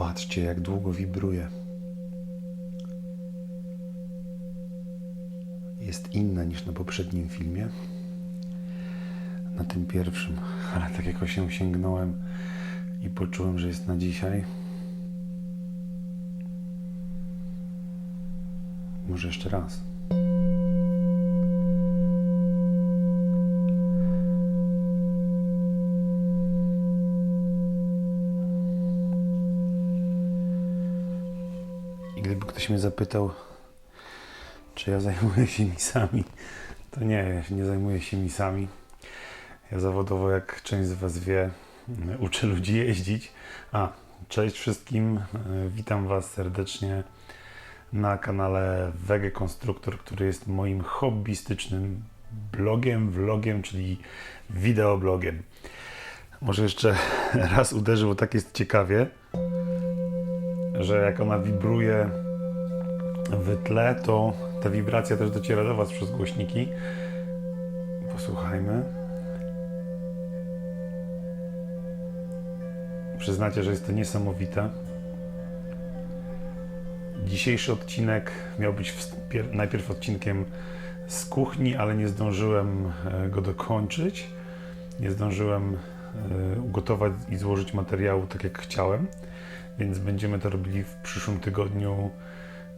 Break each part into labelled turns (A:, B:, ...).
A: Zobaczcie, jak długo wibruje. Jest inna niż na poprzednim filmie. Na tym pierwszym, ale tak jak się sięgnąłem i poczułem, że jest na dzisiaj. Może jeszcze raz. Mnie zapytał, czy ja zajmuję się misami, to nie, nie zajmuję się misami. Ja zawodowo, jak część z Was wie, uczę ludzi jeździć. A, cześć wszystkim, witam Was serdecznie na kanale Wege Konstruktor, który jest moim hobbystycznym blogiem, vlogiem, czyli wideoblogiem. Może jeszcze raz uderzę, bo tak jest ciekawie, że jak ona wibruje w tle, to ta wibracja też dociera do Was przez głośniki. Posłuchajmy. Przyznacie, że jest to niesamowite. Dzisiejszy odcinek miał być najpierw odcinkiem z kuchni, ale nie zdążyłem e, go dokończyć. Nie zdążyłem e, ugotować i złożyć materiału tak jak chciałem, więc będziemy to robili w przyszłym tygodniu,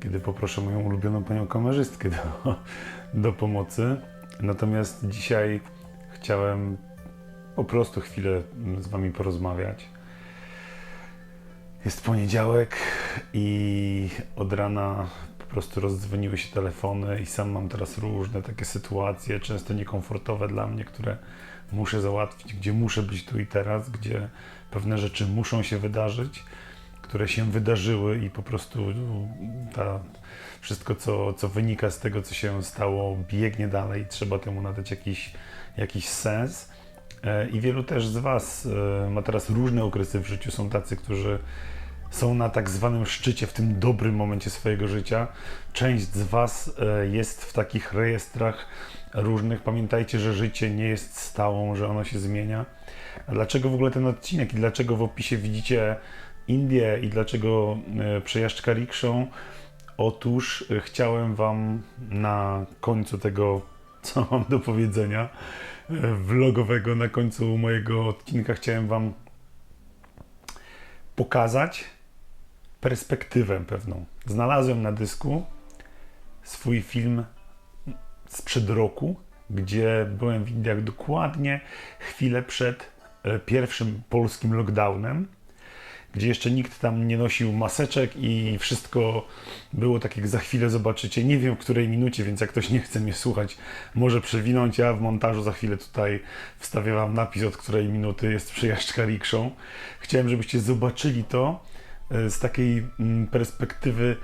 A: kiedy poproszę moją ulubioną panią kamerzystkę do, do pomocy. Natomiast dzisiaj chciałem po prostu chwilę z Wami porozmawiać. Jest poniedziałek i od rana po prostu rozdzwoniły się telefony i sam mam teraz różne takie sytuacje, często niekomfortowe dla mnie, które muszę załatwić, gdzie muszę być tu i teraz, gdzie pewne rzeczy muszą się wydarzyć, które się wydarzyły i po prostu ta, wszystko, co, co wynika z tego, co się stało, biegnie dalej. Trzeba temu nadać jakiś, jakiś sens. E, I wielu też z Was e, ma teraz różne okresy w życiu. Są tacy, którzy są na tak zwanym szczycie, w tym dobrym momencie swojego życia. Część z Was e, jest w takich rejestrach różnych. Pamiętajcie, że życie nie jest stałą, że ono się zmienia. A dlaczego w ogóle ten odcinek i dlaczego w opisie widzicie Indię i dlaczego przejażdżka rikszą? Otóż chciałem Wam na końcu tego, co mam do powiedzenia, vlogowego, na końcu mojego odcinka, chciałem Wam pokazać perspektywę pewną. Znalazłem na dysku swój film sprzed roku, gdzie byłem w Indiach dokładnie chwilę przed pierwszym polskim lockdownem gdzie jeszcze nikt tam nie nosił maseczek i wszystko było tak jak za chwilę zobaczycie. Nie wiem w której minucie, więc jak ktoś nie chce mnie słuchać, może przewinąć. Ja w montażu za chwilę tutaj wstawię wam napis, od której minuty jest przejażdżka rikszą. Chciałem, żebyście zobaczyli to z takiej perspektywy,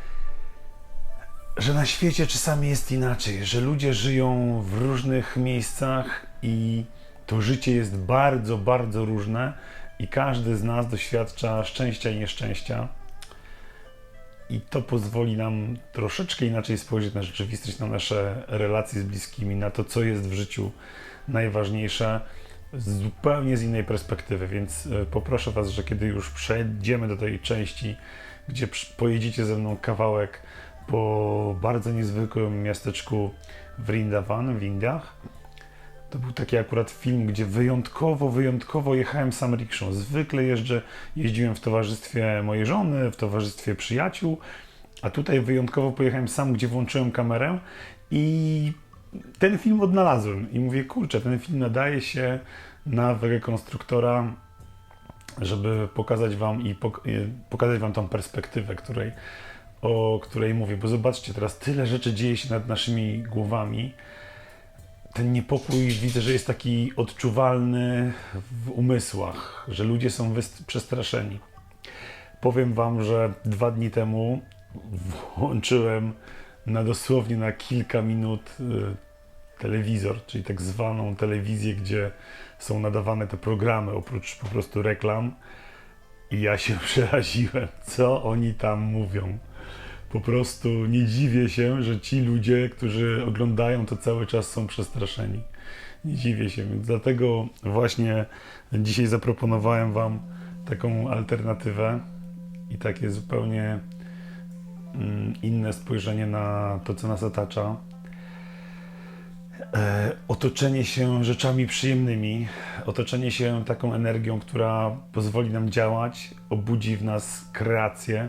A: że na świecie czasami jest inaczej, że ludzie żyją w różnych miejscach i to życie jest bardzo, bardzo różne i każdy z nas doświadcza szczęścia i nieszczęścia. I to pozwoli nam troszeczkę inaczej spojrzeć na rzeczywistość, na nasze relacje z bliskimi, na to, co jest w życiu najważniejsze, z zupełnie z innej perspektywy. Więc poproszę Was, że kiedy już przejdziemy do tej części, gdzie pojedziecie ze mną kawałek po bardzo niezwykłym miasteczku Vrindavan w Indiach, to był taki akurat film, gdzie wyjątkowo, wyjątkowo jechałem sam rikszą. Zwykle jeżdżę, jeździłem w towarzystwie mojej żony, w towarzystwie przyjaciół, a tutaj wyjątkowo pojechałem sam, gdzie włączyłem kamerę i ten film odnalazłem. I mówię, kurczę, ten film nadaje się na rekonstruktora, żeby pokazać wam i pokazać wam tą perspektywę, której, o której mówię. Bo zobaczcie, teraz tyle rzeczy dzieje się nad naszymi głowami ten niepokój widzę, że jest taki odczuwalny w umysłach, że ludzie są przestraszeni. Powiem Wam, że dwa dni temu włączyłem na dosłownie na kilka minut y, telewizor, czyli tak zwaną telewizję, gdzie są nadawane te programy oprócz po prostu reklam. I ja się przeraziłem, co oni tam mówią po prostu nie dziwię się, że ci ludzie, którzy oglądają to cały czas są przestraszeni. Nie dziwię się, więc dlatego właśnie dzisiaj zaproponowałem Wam taką alternatywę i takie zupełnie mm, inne spojrzenie na to, co nas otacza. E, otoczenie się rzeczami przyjemnymi, otoczenie się taką energią, która pozwoli nam działać, obudzi w nas kreację.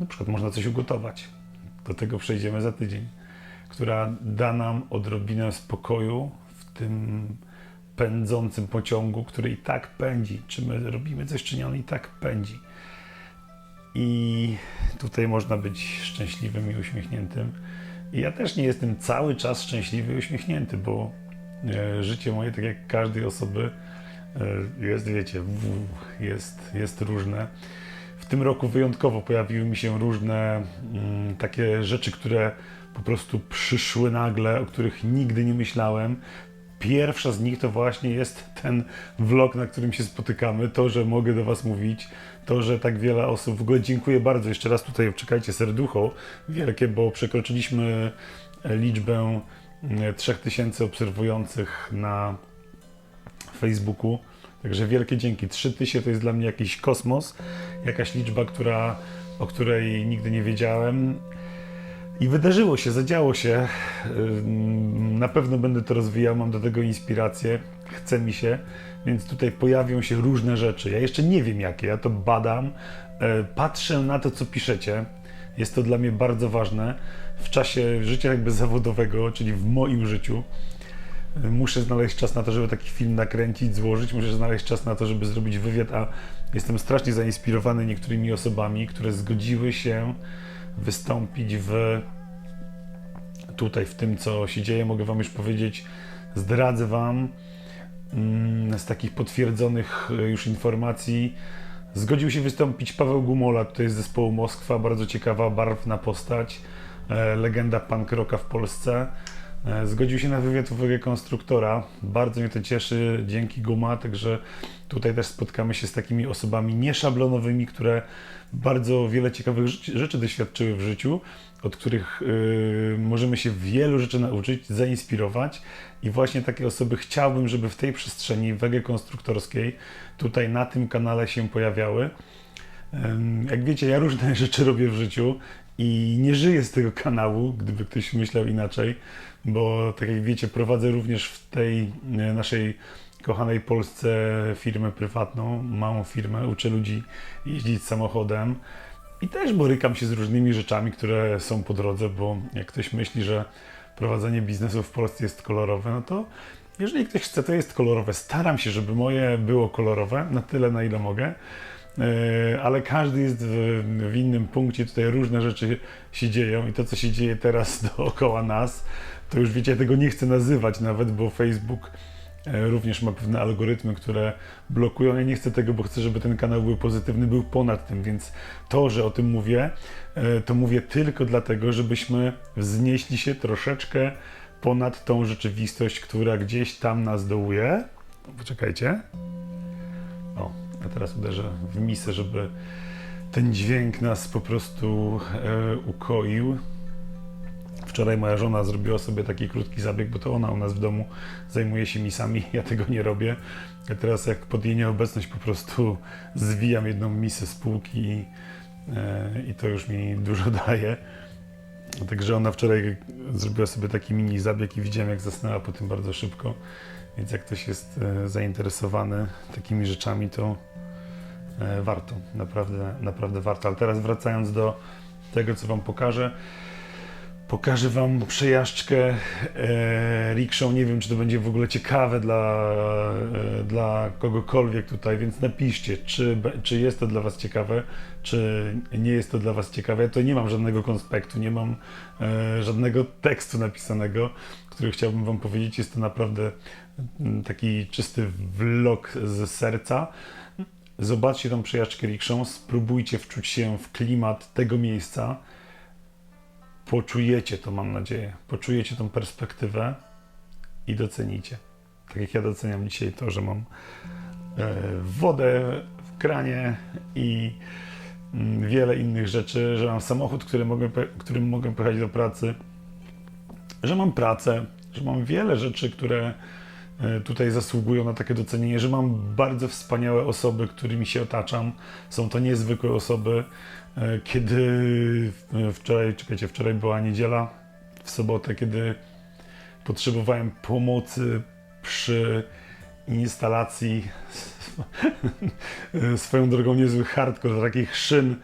A: Na przykład można coś ugotować. Do tego przejdziemy za tydzień, która da nam odrobinę spokoju w tym pędzącym pociągu, który i tak pędzi. Czy my robimy coś, czy nie, on i tak pędzi. I tutaj można być szczęśliwym i uśmiechniętym. I ja też nie jestem cały czas szczęśliwy i uśmiechnięty, bo e, życie moje, tak jak każdej osoby, e, jest, wiecie, jest, jest różne. W tym roku wyjątkowo pojawiły mi się różne mm, takie rzeczy, które po prostu przyszły nagle, o których nigdy nie myślałem. Pierwsza z nich to właśnie jest ten vlog, na którym się spotykamy. To, że mogę do Was mówić, to, że tak wiele osób. W ogóle dziękuję bardzo. Jeszcze raz tutaj czekajcie serducho wielkie, bo przekroczyliśmy liczbę 3000 obserwujących na Facebooku. Także wielkie dzięki. 3000 to jest dla mnie jakiś kosmos, jakaś liczba, która, o której nigdy nie wiedziałem. I wydarzyło się, zadziało się. Na pewno będę to rozwijał, mam do tego inspirację, chce mi się, więc tutaj pojawią się różne rzeczy. Ja jeszcze nie wiem jakie, ja to badam, e, patrzę na to, co piszecie. Jest to dla mnie bardzo ważne w czasie życia jakby zawodowego, czyli w moim życiu. Muszę znaleźć czas na to, żeby taki film nakręcić, złożyć. Muszę znaleźć czas na to, żeby zrobić wywiad, a jestem strasznie zainspirowany niektórymi osobami, które zgodziły się wystąpić w tutaj w tym, co się dzieje. Mogę Wam już powiedzieć, zdradzę Wam mm, z takich potwierdzonych e, już informacji. Zgodził się wystąpić Paweł Gumola, to jest zespołu Moskwa, bardzo ciekawa, barwna postać, e, legenda punk rocka w Polsce. E, zgodził się na wywiad u konstruktora. Bardzo mnie to cieszy, dzięki Guma, także tutaj też spotkamy się z takimi osobami nieszablonowymi, które bardzo wiele ciekawych rzeczy doświadczyły w życiu, od których yy, możemy się wielu rzeczy nauczyć, zainspirować i właśnie takie osoby chciałbym, żeby w tej przestrzeni wege konstruktorskiej tutaj na tym kanale się pojawiały. Jak wiecie, ja różne rzeczy robię w życiu i nie żyję z tego kanału, gdyby ktoś myślał inaczej, bo tak jak wiecie, prowadzę również w tej yy, naszej kochanej Polsce firmę prywatną, małą firmę, uczę ludzi jeździć samochodem i też borykam się z różnymi rzeczami, które są po drodze, bo jak ktoś myśli, że prowadzenie biznesu w Polsce jest kolorowe, no to jeżeli ktoś chce, to jest kolorowe. Staram się, żeby moje było kolorowe, na tyle, na ile mogę, e, ale każdy jest w, w innym punkcie. Tutaj różne rzeczy się dzieją i to, co się dzieje teraz dookoła nas, to już wiecie, tego nie chcę nazywać nawet, bo Facebook E, również ma pewne algorytmy, które blokują. Ja nie chcę tego, bo chcę, żeby ten kanał był pozytywny, był ponad tym, więc to, że o tym mówię, e, to mówię tylko dlatego, żebyśmy wznieśli się troszeczkę ponad tą rzeczywistość, która gdzieś tam nas dołuje. Poczekajcie. Teraz uderzę w misę, żeby ten dźwięk nas po prostu e, ukoił. Wczoraj moja żona zrobiła sobie taki krótki zabieg, bo to ona u nas w domu zajmuje się misami, ja tego nie robię. A teraz jak pod jej nieobecność po prostu zwijam jedną misę z półki i, e, i to już mi dużo daje. Także ona wczoraj zrobiła sobie taki mini zabieg i widziałem jak zasnęła po tym bardzo szybko. Więc jak ktoś jest e, zainteresowany takimi rzeczami, to e, warto, naprawdę, naprawdę warto. Ale teraz wracając do tego, co Wam pokażę. Pokażę Wam przejażdżkę e, rickshaw. Nie wiem, czy to będzie w ogóle ciekawe dla, e, dla kogokolwiek tutaj, więc napiszcie, czy, czy jest to dla Was ciekawe, czy nie jest to dla Was ciekawe. Ja to nie mam żadnego konspektu, nie mam e, żadnego tekstu napisanego, który chciałbym Wam powiedzieć. Jest to naprawdę mm, taki czysty vlog z serca. Zobaczcie tą przejażdżkę rickshaw, spróbujcie wczuć się w klimat tego miejsca poczujecie to, mam nadzieję. Poczujecie tą perspektywę i docenicie. Tak jak ja doceniam dzisiaj to, że mam e, wodę w kranie i mm, wiele innych rzeczy, że mam samochód, który mogę, którym mogę pojechać do pracy, że mam pracę, że mam wiele rzeczy, które tutaj zasługują na takie docenienie, że mam bardzo wspaniałe osoby, którymi się otaczam. Są to niezwykłe osoby. E, Kiedy e, wczoraj, czekajcie, wczoraj była niedziela, w sobotę, kiedy potrzebowałem pomocy przy instalacji swoją drogą niezły hardcore takich szyn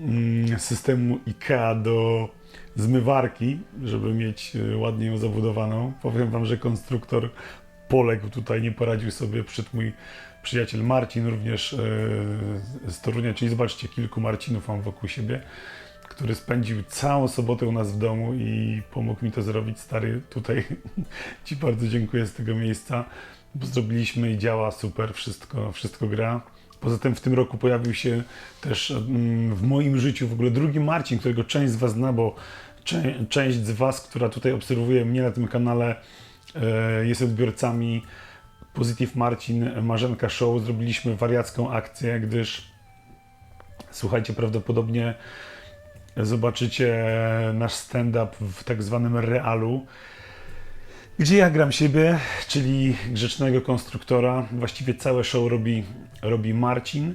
A: mm, systemu IKEA do zmywarki, żeby mieć e, ładnie ją zabudowaną. Powiem Wam, że konstruktor poległ tutaj, nie poradził sobie przed mój przyjaciel Marcin, również e, z Torunia, czyli zobaczcie, kilku Marcinów mam wokół siebie, który spędził całą sobotę u nas w domu i pomógł mi to zrobić. Stary, tutaj Ci bardzo dziękuję z tego miejsca, bo zrobiliśmy i działa super, wszystko, wszystko gra. Poza tym w tym roku pojawił się też mm, w moim życiu w ogóle drugi Marcin, którego część z Was zna, bo część z Was, która tutaj obserwuje mnie na tym kanale, jest odbiorcami Positive Marcin, Marzenka Show. Zrobiliśmy wariacką akcję, gdyż słuchajcie, prawdopodobnie zobaczycie nasz stand-up w tak zwanym realu, gdzie ja gram siebie, czyli grzecznego konstruktora. Właściwie całe show robi, robi Marcin,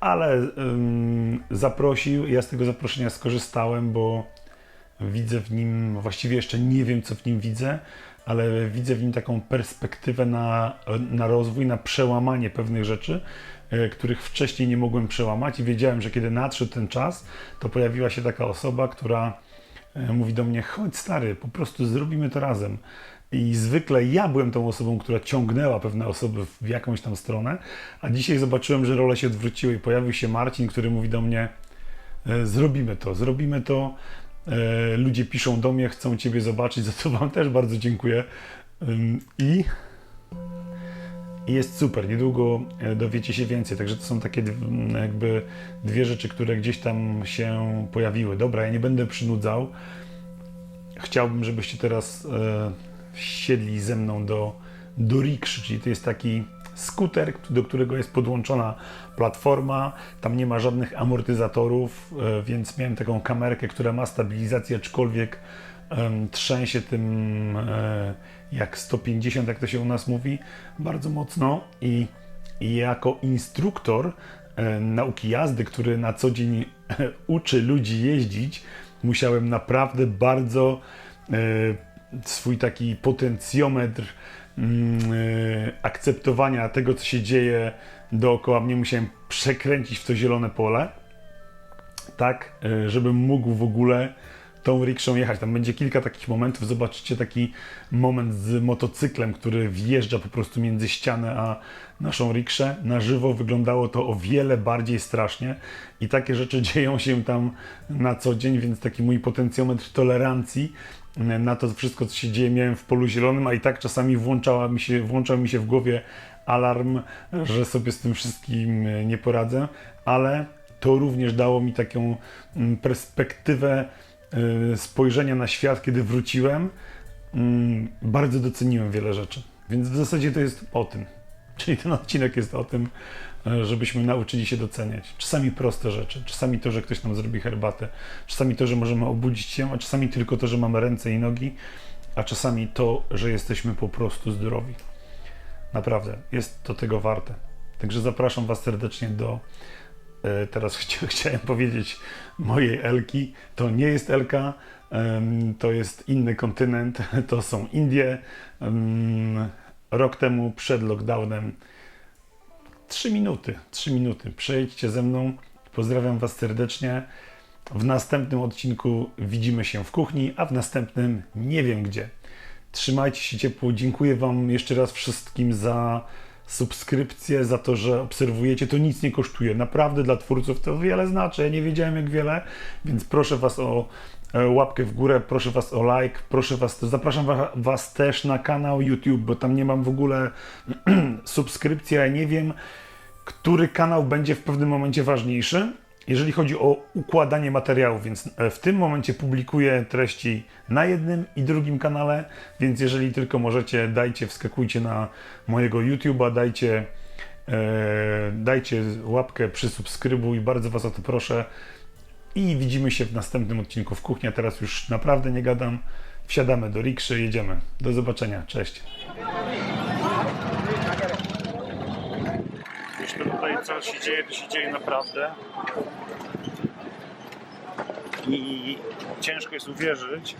A: ale ym, zaprosił. Ja z tego zaproszenia skorzystałem, bo widzę w nim, właściwie jeszcze nie wiem, co w nim widzę, ale widzę w nim taką perspektywę na, na rozwój, na przełamanie pewnych rzeczy, e, których wcześniej nie mogłem przełamać i wiedziałem, że kiedy nadszedł ten czas, to pojawiła się taka osoba, która e, mówi do mnie, chodź stary, po prostu zrobimy to razem. I zwykle ja byłem tą osobą, która ciągnęła pewne osoby w jakąś tam stronę, a dzisiaj zobaczyłem, że role się odwróciły i pojawił się Marcin, który mówi do mnie, e, zrobimy to, zrobimy to. E, Ludzie piszą do mnie, chcą Ciebie zobaczyć, za to Wam też bardzo dziękuję. I jest super, niedługo e, dowiecie się więcej. Także to są takie dw- jakby dwie rzeczy, które gdzieś tam się pojawiły. Dobra, ja nie będę przynudzał. Chciałbym, żebyście teraz e, siedli ze mną do, do rikszy, czyli to jest taki skuter, do którego jest podłączona platforma. Tam nie ma żadnych amortyzatorów, e, więc miałem taką kamerkę, która ma stabilizację, aczkolwiek trzęsie tym e, jak 150, jak to się u nas mówi, bardzo mocno i, jako instruktor e, nauki jazdy, który na co dzień uczy ludzi jeździć, musiałem naprawdę bardzo swój taki potencjometr akceptowania tego, co się dzieje dookoła mnie, musiałem przekręcić w to zielone pole, tak, e, żebym mógł w ogóle tą rikszą jechać. Tam będzie kilka takich momentów. Zobaczycie taki moment z motocyklem, który wjeżdża po prostu między ścianę a naszą rikszę. Na żywo wyglądało to o wiele bardziej strasznie i takie rzeczy dzieją się tam na co dzień, więc taki mój potencjometr tolerancji na to wszystko, co się dzieje, miałem w polu zielonym, a i tak czasami włączała mi się, włączał mi się w głowie alarm, że sobie z tym wszystkim nie poradzę, ale to również dało mi taką mm, perspektywę y, spojrzenia na świat, kiedy wróciłem. Mm, Bardzo doceniłem wiele rzeczy. Więc w zasadzie to jest o tym. Czyli ten odcinek jest o tym, e, żebyśmy nauczyli się doceniać. Czasami proste rzeczy, czasami to, że ktoś nam zrobi herbatę, czasami to, że możemy obudzić się, a czasami tylko to, że mamy ręce i nogi, a czasami to, że jesteśmy po prostu zdrowi. Naprawdę, jest to tego warte. Także zapraszam Was serdecznie do. e, Teraz chcia, chciałem powiedzieć mojej Elki. To nie jest Elka, to jest inny kontynent, to są Indie. Rok temu, przed lockdownem, Trzy minuty, trzy minuty. Przejdźcie ze mną. Pozdrawiam Was serdecznie. W następnym odcinku widzimy się w kuchni, a w następnym nie wiem gdzie. Trzymajcie się ciepło. Dziękuję Wam jeszcze raz wszystkim za subskrypcję, za to, że obserwujecie. To nic nie kosztuje. Naprawdę dla twórców to wiele znaczy. Ja nie wiedziałem jak wiele, więc proszę Was o łapkę w górę, proszę Was o like, proszę Was, zapraszam wa- Was też na kanał YouTube, bo tam nie mam w ogóle subskrypcji, ja nie wiem, który kanał będzie w pewnym momencie ważniejszy, jeżeli chodzi o układanie materiałów, więc e, w tym momencie publikuję treści na jednym i drugim kanale, więc jeżeli tylko możecie, dajcie, wskakujcie na mojego YouTube'a, dajcie, e, dajcie łapkę, przysubskrybuj, bardzo Was o to proszę i widzimy się w następnym odcinku w kuchni. A teraz już naprawdę nie gadam. Wsiadamy do rikszy, jedziemy. Do zobaczenia. Cześć. Jeśli no tutaj co się dzieje, to się dzieje naprawdę. I ciężko jest uwierzyć.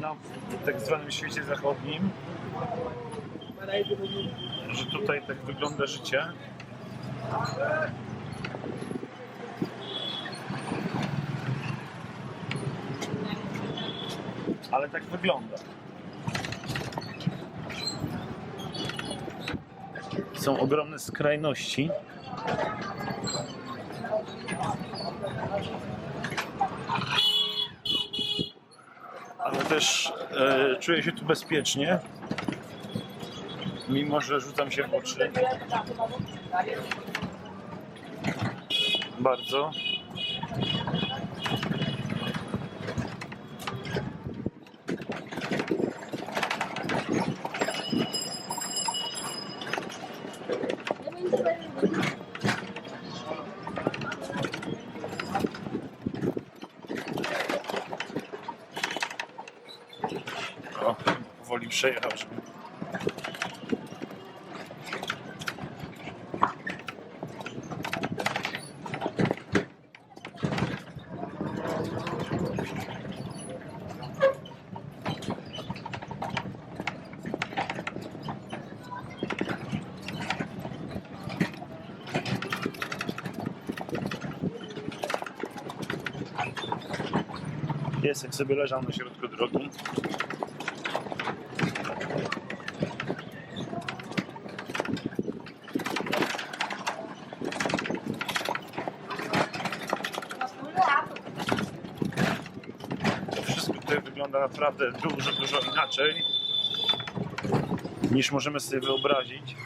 A: No, w tak zwanym świecie zachodnim że tutaj tak wygląda życie. Ale tak wygląda. Są ogromne skrajności. ale też e, czuję się tu bezpiecznie, mimo że rzucam się w oczy. Bardzo. Powoli przejechał, żeby... Piesek sobie leżał na środku drogi. Wszystko tutaj wygląda naprawdę dużo, dużo inaczej niż możemy sobie wyobrazić.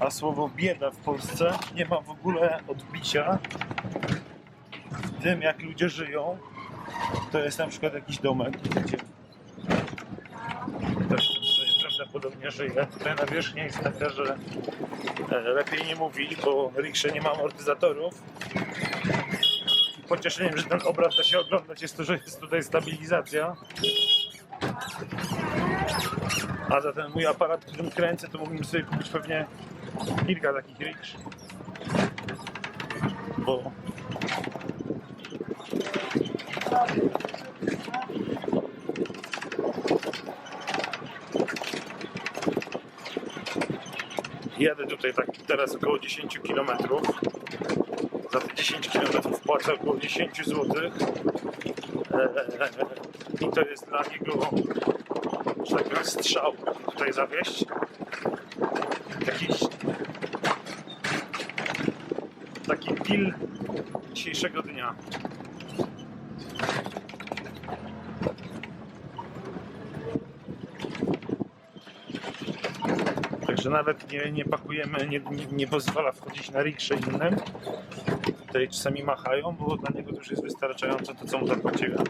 A: A słowo bieda w Polsce nie ma w ogóle odbicia w tym, jak ludzie żyją. To jest na przykład jakiś domek, gdzie ktoś sobie prawdopodobnie żyje. Tutaj nawierzchnia jest taka, że e, lepiej nie mówić, bo riksze nie ma amortyzatorów. Pocieszeniem, że ten obraz da się oglądać jest to, że jest tutaj stabilizacja. A za ten mój aparat, którym kręcę, to mógłbym sobie kupić pewnie kilka takich riksz. Bo jadę tutaj tak teraz około 10 km. Za te 10 km płacę około 10 zł. I to jest dla niego, strzał tutaj zawieść. Jakiś taki deal dzisiejszego dnia. Także nawet nie, nie pakujemy, nie, nie, nie pozwala wchodzić na riksze innym. Tutaj czasami machają, bo dla niego to już jest wystarczająco to, co mu zapłaciłem.